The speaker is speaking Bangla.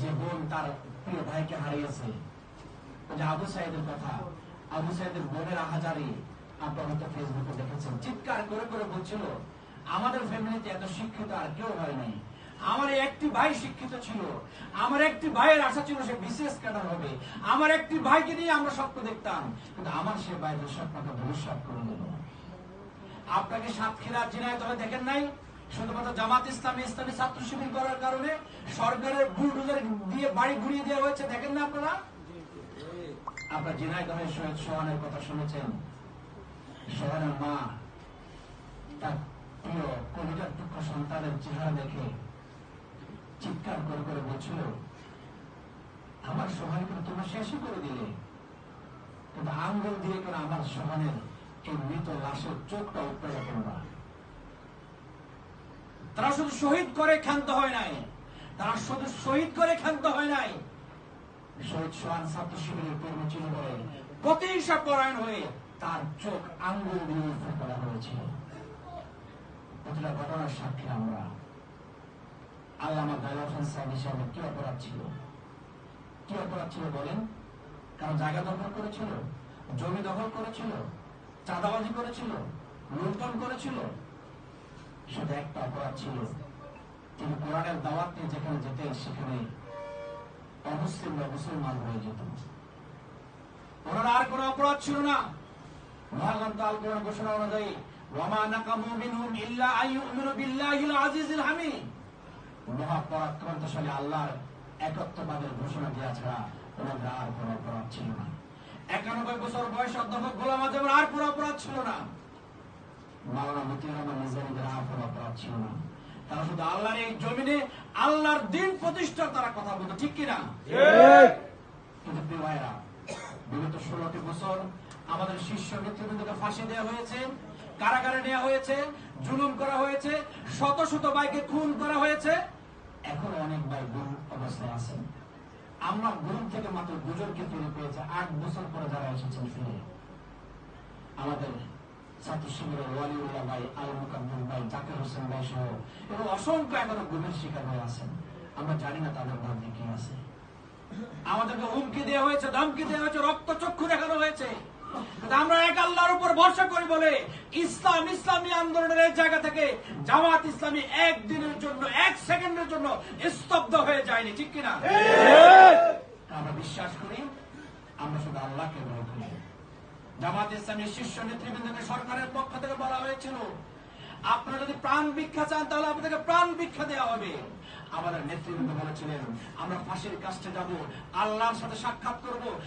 যে বোন তার প্রিয় ভাইকে হারিয়েছে। যে আবু সাইদের কথা, আবু সাইদের বোনের আহাজারি আপনার হয়তো ফেসবুকে দেখেছেন। চিৎকার করে করে বলছিল, আমাদের ফ্যামিলিতে এত শিক্ষিত আর কেউ হয় নাই। আমার একটি ভাই শিক্ষিত ছিল। আমার একটি ভাইয়ের আশা ছিল সে বিশেষ ক্যাডার হবে। আমার একটি ভাইকে নিয়ে আমরা স্বপ্ন দেখতাম। কিন্তু আমার সে ভাইদের স্বপ্নকে ভবিষ্যৎ করে দিল আপনাকে সাতক্ষীরা জেনায় তবে দেখেন নাই? শুধুমাত্র জামাত ইসলামী ইসলামী ছাত্র শিবির করার কারণে সরকারের বুলডোজার দিয়ে বাড়ি ঘুরিয়ে দেওয়া হয়েছে, দেখেন না আপনারা? আপনার শহীদ সোহানের কথা শুনেছেন। সোহানের মা, তার প্রিয় দুঃখ সন্তানের চেহারা দেখে চিৎকার করে করে বলছিল, আমার সোহানকে তোমরা শেষই করে দিলে। কিন্তু আঙ্গুল দিয়ে করে আমার সোহানের এই মৃত লাশের চোখটা উপরে করবা তারা শুধু শহীদ করে ক্ষান্ত হয় নাই। তারা শুধু শহীদ করে ক্ষান্ত হয় নাই। শহীদ সোহান ছাত্র শিবিরের কর্মী ছিল বলে প্রতিহিংসা পরায়ণ হয়ে তার চোখ আঙ্গুল দিয়ে করা হয়েছিল। প্রতিটা ঘটনার সাক্ষী আমরা। আল্লাহ আমার গায়ে সাহেব হিসাবে কি অপরাধ ছিল? কি অপরাধ ছিল বলেন? কারণ জায়গা দখল করেছিল? জমি দখল করেছিল? চাঁদাবাজি করেছিল? লুণ্ঠন করেছিল? শুধু একটা অপরাধ ছিল। তিনি কোরআনের দাওয়াত নিয়ে যেখানে যেতেন, সেখানে অমুসলিম বা মুসলমান হয়ে যেত। ওনার আর কোনো অপরাধ ছিল না। আল কোরআন ঘোষণা অনুযায়ী, ওয়ামা নাকামু মিনহুম ইল্লা আইয়ুমিনু বিল্লাহিল আজিজিল হামিদ। আল্লাহর একত্ববাদের ঘোষণা দেওয়া ছাড়া ওনাদের আর কোনো অপরাধ ছিল না। একানব্বই বছর বয়স অধ্যাপক গোলাম আজমের আর কোনো অপরাধ ছিল না। মাওলানা মতিউর রহমান নিজামীদের আর কোনো অপরাধ ছিল না তারা শুধু আল্লাহর এই জমিনে আল্লাহর দিন প্রতিষ্ঠার তারা কথা বলতো ঠিক কিনা? ভাইরা বিগত ষোলোটি বছর আমাদের শীর্ষ নেতৃবৃন্দকে ফাঁসি দেওয়া হয়েছে কারাগারে নেওয়া হয়েছে জুলুম করা হয়েছে শত শত বাইকে খুন করা হয়েছে। এখন অনেক ভাই গুম অবস্থায় আছেন আমরা গুম থেকে মাত্র দুজনকে ফিরে পেয়েছে আট বছর পরে যারা এসেছেন ফিরে। আমাদের ছাত্র শিবিরের ওয়ালিউল্লাহ ভাই আল মুকাদ্দুম ভাই, জাকির হোসেন ভাই সহ এবং অসংখ্য এখনও গুমের শিকার হয়ে আছেন। আমরা জানি না তাদের ভাগ্যে কি আছে। আমাদেরকে হুমকি দেওয়া হয়েছে, ধমকি দেওয়া হয়েছে, রক্ত চক্ষু দেখানো হয়েছে। আমরা এক আল্লাহর উপর ভরসা করি বলে ইসলাম, ইসলামী আন্দোলনের এই জায়গা থেকে জামাত ইসলামী একদিনের জন্য, এক সেকেন্ডের জন্য স্তব্ধ হয়ে যায়নি, ঠিক কিনা আমরা বিশ্বাস করি আমরা শুধু আল্লাহকে ভয় করি জামাত ইসলামের শীর্ষ নেতৃবৃন্দকে সরকারের পক্ষ থেকে বলা হয়েছিল, আপনারা যদি প্রাণ ভিক্ষা চান, তাহলে আপনাদেরকে প্রাণ ভিক্ষা দেওয়া হবে। আমাদের নেতৃবৃন্দ বলেছিলেন, আমরা ফাঁসির কাছে যাব, আল্লাহর সাথে সাক্ষাৎ করব।